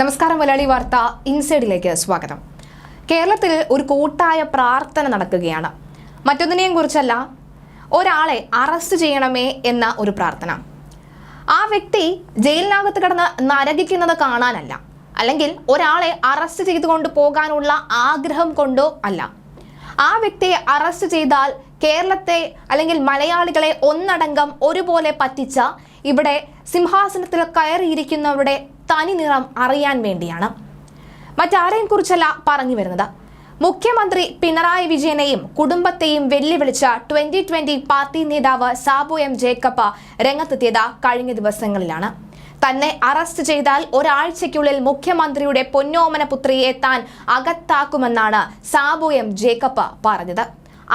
നമസ്കാരം മലയാളി വാർത്ത ഇൻസൈഡിലേക്ക് സ്വാഗതം. കേരളത്തിൽ ഒരു കൂട്ടായ പ്രാർത്ഥന നടക്കുകയാണ്. മറ്റൊന്നിനെയും കുറിച്ചല്ല ഒരാളെ അറസ്റ്റ് ചെയ്യണമേ എന്ന ഒരു പ്രാർത്ഥന. ആ വ്യക്തി ജയിലിനകത്ത് കിടന്ന് നരകിക്കുന്നത് കാണാനല്ല. അല്ലെങ്കിൽ ഒരാളെ അറസ്റ്റ് ചെയ്തുകൊണ്ട് പോകാനുള്ള ആഗ്രഹം കൊണ്ടോ അല്ല. ആ വ്യക്തിയെ അറസ്റ്റ് ചെയ്താൽ കേരളത്തെ അല്ലെങ്കിൽ മലയാളികളെ ഒന്നടങ്കം ഒരുപോലെ പറ്റിച്ച ഇവിടെ സിംഹാസനത്തിൽ കയറിയിരിക്കുന്നവരുടെ തനി നിറം അറിയാൻ വേണ്ടിയാണ്. മറ്റാരെയും കുറിച്ചല്ല പറഞ്ഞു വരുന്നത്. മുഖ്യമന്ത്രി പിണറായി വിജയനെയും കുടുംബത്തെയും വെല്ലുവിളിച്ച ട്വന്റി ട്വന്റി പാർട്ടി നേതാവ് സാബു എം ജേക്കബ് രംഗത്തെത്തിയത് കഴിഞ്ഞ ദിവസങ്ങളിലാണ്. തന്നെ അറസ്റ്റ് ചെയ്താൽ ഒരാഴ്ചയ്ക്കുള്ളിൽ മുഖ്യമന്ത്രിയുടെ പൊന്നോമന പുത്രിയെ താൻ അകത്താക്കുമെന്നാണ് സാബു എം ജേക്കബ് പറഞ്ഞത്.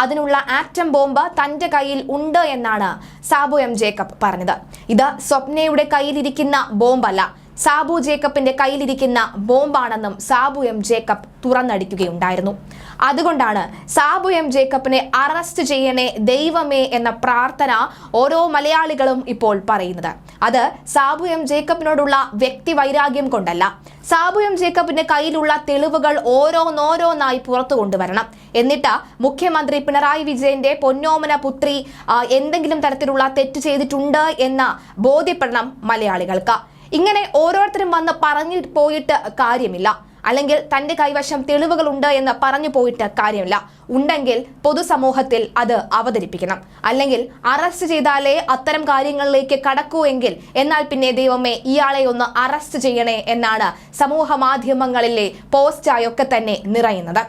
അതിനുള്ള ആറ്റം ബോംബ് തന്റെ കയ്യിൽ ഉണ്ട് എന്നാണ് സാബു എം ജേക്കബ് പറഞ്ഞത്. ഇത് സ്വപ്നയുടെ കയ്യിലിരിക്കുന്ന ബോംബല്ല. സാബു ജേക്കബിന്റെ കയ്യിലിരിക്കുന്ന ബോംബാണെന്നും സാബു എം ജേക്കബ് തുറന്നടിക്കുകയുണ്ടായിരുന്നു. അതുകൊണ്ടാണ് സാബു എം ജേക്കബിനെ അറസ്റ്റ് ചെയ്യണേ ദൈവമേ എന്ന പ്രാർത്ഥന ഓരോ മലയാളികളും ഇപ്പോൾ പറയുന്നത്. അത് സാബു എം ജേക്കബിനോടുള്ള വ്യക്തി വൈരാഗ്യം കൊണ്ടല്ല. സാബു എം ജേക്കബിന്റെ കയ്യിലുള്ള തെളിവുകൾ ഓരോന്നോരോന്നായി പുറത്തു കൊണ്ടുവരണം. എന്നിട്ട് മുഖ്യമന്ത്രി പിണറായി വിജയന്റെ പൊന്നോമന പുത്രി എന്തെങ്കിലും തരത്തിലുള്ള തെറ്റ് ചെയ്തിട്ടുണ്ട് എന്ന് ബോധ്യപ്പെടണം മലയാളികൾക്ക്. ഇങ്ങനെ ഓരോരുത്തരും വന്ന് പറഞ്ഞു പോയിട്ട് കാര്യമില്ല. അല്ലെങ്കിൽ തന്റെ കൈവശം തെളിവുകളുണ്ട് എന്ന് പറഞ്ഞു പോയിട്ട് കാര്യമില്ല. ഉണ്ടെങ്കിൽ പൊതുസമൂഹത്തിൽ അത് അവതരിപ്പിക്കണം. അല്ലെങ്കിൽ അറസ്റ്റ് ചെയ്താലേ അത്തരം കാര്യങ്ങളിലേക്ക് കടക്കൂ എങ്കിൽ എന്നാൽ പിന്നെ ദൈവമേ ഇയാളെ ഒന്ന് അറസ്റ്റ് ചെയ്യണേ എന്നാണ് സമൂഹ മാധ്യമങ്ങളിലെ പോസ്റ്റായൊക്കെ തന്നെ നിറയുന്നത്.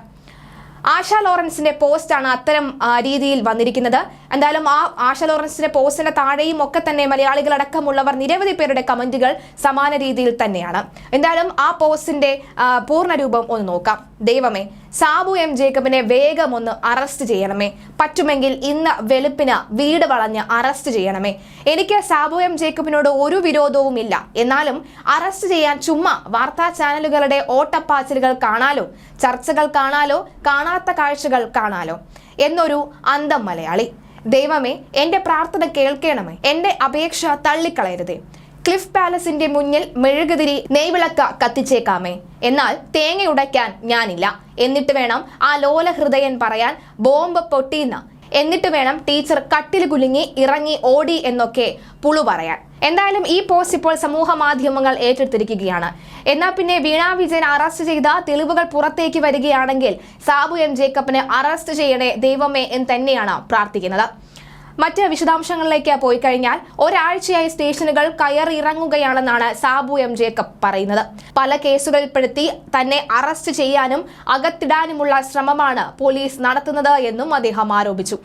ആശ ലോറൻസിന്റെ പോസ്റ്റാണ് അത്തരം രീതിയിൽ വന്നിരിക്കുന്നത്. എന്തായാലും ആ ആശ ലോറൻസിന്റെ പോസ്റ്റിന്റെ താഴെയും ഒക്കെ തന്നെ മലയാളികളടക്കമുള്ളവർ നിരവധി പേരുടെ കമന്റുകൾ സമാന രീതിയിൽ തന്നെയാണ്. എന്തായാലും ആ പോസ്റ്റിന്റെ പൂർണരൂപം ഒന്ന് നോക്കാം. ദൈവമേ സാബു എം ജേക്കബിനെ വേഗം ഒന്ന് അറസ്റ്റ് ചെയ്യണമേ. പറ്റുമെങ്കിൽ ഇന്ന് വെളുപ്പിന് വീട് വളഞ്ഞ് അറസ്റ്റ് ചെയ്യണമേ. എനിക്ക് സാബു എം ജേക്കബിനോട് ഒരു വിരോധവും ഇല്ല. എന്നാലും അറസ്റ്റ് ചെയ്യാൻ ചുമ്മാ വാർത്താ ചാനലുകളുടെ ഓട്ടപ്പാച്ചിലുകൾ കാണാലോ ചർച്ചകൾ കാണാലോ കാണാത്ത കാഴ്ചകൾ കാണാലോ എന്നൊരു അന്തം മലയാളി ദൈവമേ എന്റെ പ്രാർത്ഥന കേൾക്കണമേ. എന്റെ അപേക്ഷ തള്ളിക്കളയരുതേ. ക്ലിഫ് പാലസിന്റെ മുന്നിൽ മെഴുകുതിരി നെയ്വിളക്ക കത്തിച്ചേക്കാമേ. എന്നാൽ തേങ്ങ ഉടയ്ക്കാൻ ഞാനില്ല. എന്നിട്ട് വേണം ആ ലോല ഹൃദയൻ പറയാൻ ബോംബ് പൊട്ടിയെന്ന് എന്നിട്ട് വേണം ടീച്ചർ കട്ടിൽ കുലുങ്ങി ഇറങ്ങി ഓടി എന്നൊക്കെ പുളു പറയാൻ. എന്തായാലും ഈ പോസ്റ്റ് ഇപ്പോൾ സമൂഹ മാധ്യമങ്ങൾ ഏറ്റെടുത്തിരിക്കുകയാണ്. എന്നാൽ പിന്നെ വീണ വിജയൻ അറസ്റ്റ് ചെയ്ത തെളിവുകൾ പുറത്തേക്ക് വരികയാണെങ്കിൽ സാബു എം ജേക്കബിനെ അറസ്റ്റ് ചെയ്യണേ ദൈവമേ എന്ന് തന്നെയാണ് പ്രാർത്ഥിക്കുന്നത്. മറ്റ് വിശദാംശങ്ങളിലേക്ക് പോയി കഴിഞ്ഞാൽ ഒരാഴ്ചയായി സ്റ്റേഷനുകൾ കയറിയിറങ്ങുകയാണെന്നാണ് സാബു എം ജേക്കബ് പറയുന്നത്. പല കേസുകളിൽപ്പെടുത്തി തന്നെ അറസ്റ്റ് ചെയ്യാനും അകത്തിടാനുമുള്ള ശ്രമമാണ് പോലീസ് നടത്തുന്നത് എന്നും അദ്ദേഹം ആരോപിച്ചു.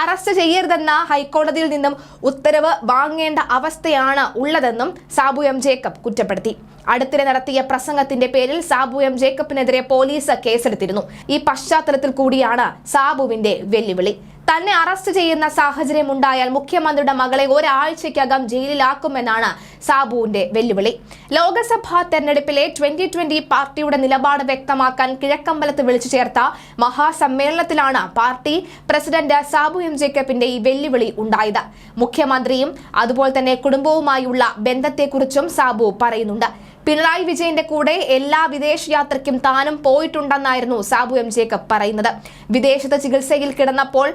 അറസ്റ്റ് ചെയ്യരുതെന്ന ഹൈക്കോടതിയിൽ നിന്നും ഉത്തരവ് വാങ്ങേണ്ട അവസ്ഥയാണ് ഉള്ളതെന്നും സാബു എം ജേക്കബ് കുറ്റപ്പെടുത്തി. അടുത്തിടെ നടത്തിയ പ്രസംഗത്തിന്റെ പേരിൽ സാബു എം ജേക്കബിനെതിരെ പോലീസ് കേസെടുത്തിരുന്നു. ഈ പശ്ചാത്തലത്തിൽ കൂടിയാണ് സാബുവിന്റെ വെല്ലുവിളി. തന്നെ അറസ്റ്റ് ചെയ്യുന്ന സാഹചര്യം ഉണ്ടായാൽ മുഖ്യമന്ത്രിയുടെ മകളെ ഒരാഴ്ചയ്ക്കകം ജയിലിലാക്കുമെന്നാണ് സാബുവിന്റെ വെല്ലുവിളി. ലോക്സഭാ തെരഞ്ഞെടുപ്പിലെ ട്വന്റി ട്വന്റി പാർട്ടിയുടെ നിലപാട് വ്യക്തമാക്കാൻ കിഴക്കമ്പലത്ത് വിളിച്ചു ചേർത്ത മഹാസമ്മേളനത്തിലാണ് പാർട്ടി പ്രസിഡന്റ് സാബു എം ജേക്കബിന്റെ ഈ വെല്ലുവിളി ഉണ്ടായത്. മുഖ്യമന്ത്രിയും അതുപോലെ തന്നെ കുടുംബവുമായുള്ള ബന്ധത്തെക്കുറിച്ചും സാബു പറയുന്നുണ്ട്. പിണറായി വിജയന്റെ കൂടെ എല്ലാ വിദേശ യാത്രയ്ക്കും താനും പോയിട്ടുണ്ടെന്നായിരുന്നു സാബു എം ജേക്കബ് പറയുന്നത്. വിദേശത്ത് ചികിത്സയിൽ കിടന്നപ്പോൾ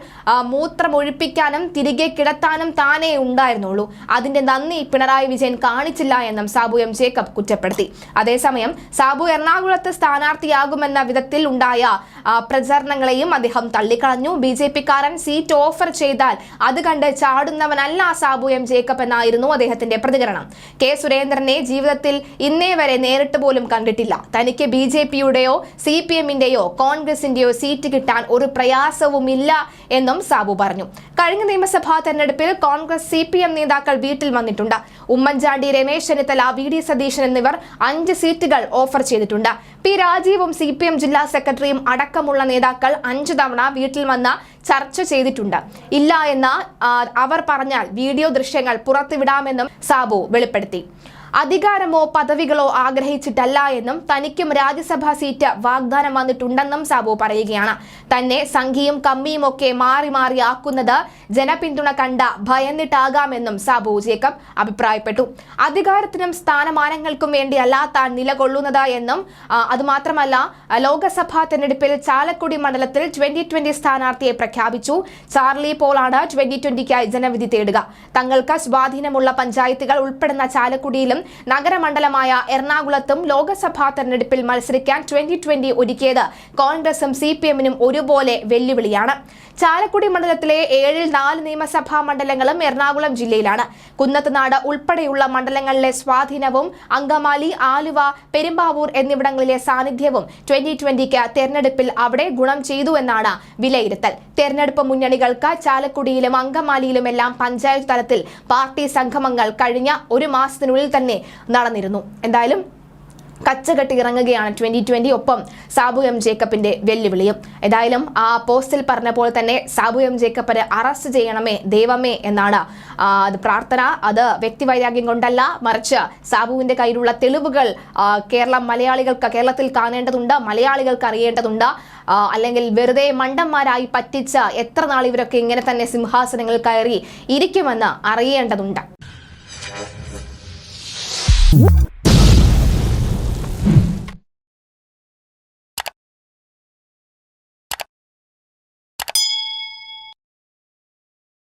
മൂത്രമൊഴിപ്പിക്കാനും തിരികെ കിടത്താനും താനേ ഉണ്ടായിരുന്നുള്ളൂ. അതിന്റെ നന്ദി പിണറായി വിജയൻ കാണിച്ചില്ല എന്നും സാബു എം ജേക്കബ് കുറ്റപ്പെടുത്തി. അതേസമയം സാബു എറണാകുളത്ത് സ്ഥാനാർത്ഥിയാകുമെന്ന വിധത്തിൽ ഉണ്ടായ പ്രചരണങ്ങളെയും അദ്ദേഹം തള്ളിക്കളഞ്ഞു. ബി ജെ പിക്കാരൻ സീറ്റ് ഓഫർ ചെയ്താൽ അത് കണ്ട് ചാടുന്നവനല്ല സാബു എം ജേക്കബ് എന്നായിരുന്നു അദ്ദേഹത്തിന്റെ പ്രതികരണം. കെ സുരേന്ദ്രനെ ജീവിതത്തിൽ ഇന്നേ വരെ നേരിട്ട് പോലും കണ്ടിട്ടില്ല. തനിക്ക് ബി ജെ പിയുടെയോ സി പി എമ്മിന്റെയോ കോൺഗ്രസിന്റെയോ സീറ്റ് കിട്ടാൻ ഒരു പ്രയാസവുമില്ല എന്നും സാബു പറഞ്ഞു. കഴിഞ്ഞ നിയമസഭാ തെരഞ്ഞെടുപ്പിൽ കോൺഗ്രസ് സി പി എം നേതാക്കൾ വീട്ടിൽ വന്നിട്ടുണ്ട്. ഉമ്മൻചാണ്ടി രമേശ് ചെന്നിത്തല വി ഡി സതീശൻ എന്നിവർ അഞ്ച് സീറ്റുകൾ ഓഫർ ചെയ്തിട്ടുണ്ട്. പി രാജീവും സി പി എം ജില്ലാ സെക്രട്ടറിയും അടക്കമുള്ള നേതാക്കൾ അഞ്ചു തവണ വീട്ടിൽ വന്ന ചർച്ച ചെയ്തിട്ടുണ്ട്. ഇല്ല എന്ന അവർ പറഞ്ഞാൽ വീഡിയോ ദൃശ്യങ്ങൾ പുറത്തുവിടാമെന്നും സാബു വെളിപ്പെടുത്തി. അധികാരമോ പദവികളോ ആഗ്രഹിച്ചിട്ടല്ല എന്നും തനിക്കും രാജ്യസഭാ സീറ്റ് വാഗ്ദാനം വന്നിട്ടുണ്ടെന്നും സാബു പറയുകയാണ്. തന്നെ സംഘിയും കമ്മിയും ഒക്കെ മാറി മാറി ആക്കുന്നത് ജനപിന്തുണ കണ്ട ഭയന്നിട്ടാകാമെന്നും സാബു ജേക്കബ് അഭിപ്രായപ്പെട്ടു. അധികാരത്തിനും സ്ഥാനമാനങ്ങൾക്കും വേണ്ടിയല്ല താൻ നിലകൊള്ളുന്നത് എന്നും അതുമാത്രമല്ല ലോക്സഭാ തെരഞ്ഞെടുപ്പിൽ ചാലക്കുടി മണ്ഡലത്തിൽ ട്വന്റി ട്വന്റി സ്ഥാനാർത്ഥിയെ പ്രഖ്യാപിച്ചു. ചാർലി പോളാണ് ട്വന്റി ട്വന്റിക്കായി ജനവിധി തേടുക. തങ്ങൾക്ക് സ്വാധീനമുള്ള പഞ്ചായത്തുകൾ ഉൾപ്പെടുന്ന ചാലക്കുടിയിലും നഗരമണ്ഡലമായ എറണാകുളത്തും ലോക്സഭാ തെരഞ്ഞെടുപ്പിൽ മത്സരിക്കാൻ ട്വന്റി ട്വന്റി ഒരുക്കിയത് കോൺഗ്രസും സി പി എമ്മിനും ഒരുപോലെ വെല്ലുവിളിയാണ്. ചാലക്കുടി മണ്ഡലത്തിലെ ഏഴിൽ നാല് നിയമസഭാ മണ്ഡലങ്ങളും എറണാകുളം ജില്ലയിലാണ്. കുന്നത്തുനാട് ഉൾപ്പെടെയുള്ള മണ്ഡലങ്ങളിലെ സ്വാധീനവും അങ്കമാലി ആലുവ പെരുമ്പാവൂർ എന്നിവിടങ്ങളിലെ സാന്നിധ്യവും ട്വന്റി ട്വന്റിക്ക് തെരഞ്ഞെടുപ്പിൽ അവിടെ ഗുണം ചെയ്തു എന്നാണ് വിലയിരുത്തൽ. തെരഞ്ഞെടുപ്പ് മുന്നണികൾക്ക് ചാലക്കുടിയിലും അങ്കമാലിയിലുമെല്ലാം പഞ്ചായത്ത് തലത്തിൽ പാർട്ടി സംഗമങ്ങൾ കഴിഞ്ഞ ഒരു മാസത്തിനുള്ളിൽ തന്നെ നടന്നിരുന്നു. എന്തായാലും കച്ചകെട്ടി ഇറങ്ങുകയാണ് ട്വന്റി ട്വന്റി ഒപ്പം സാബു എം ജേക്കബിന്റെ വെല്ലുവിളിയും. ഏതായാലും ആ പോസ്റ്റിൽ പറഞ്ഞ പോലെ തന്നെ സാബു എം ജേക്കബിനെ അറസ്റ്റ് ചെയ്യണമേ ദൈവമേ എന്നാണ് അത് പ്രാർത്ഥന. അത് വ്യക്തിവൈരാഗ്യം കൊണ്ടല്ല മറിച്ച് സാബുവിന്റെ കയ്യിലുള്ള തെളിവുകൾ കേരളം മലയാളികൾക്ക് കേരളത്തിൽ കാണേണ്ടതുണ്ട് മലയാളികൾക്ക് അറിയേണ്ടതുണ്ട്. അല്ലെങ്കിൽ വെറുതെ മണ്ടന്മാരായി പറ്റിച്ച എത്ര നാൾ ഇവരൊക്കെ ഇങ്ങനെ തന്നെ സിംഹാസനങ്ങൾ കയറി ഇരിക്കുമെന്ന് അറിയേണ്ടതുണ്ട്. Woo!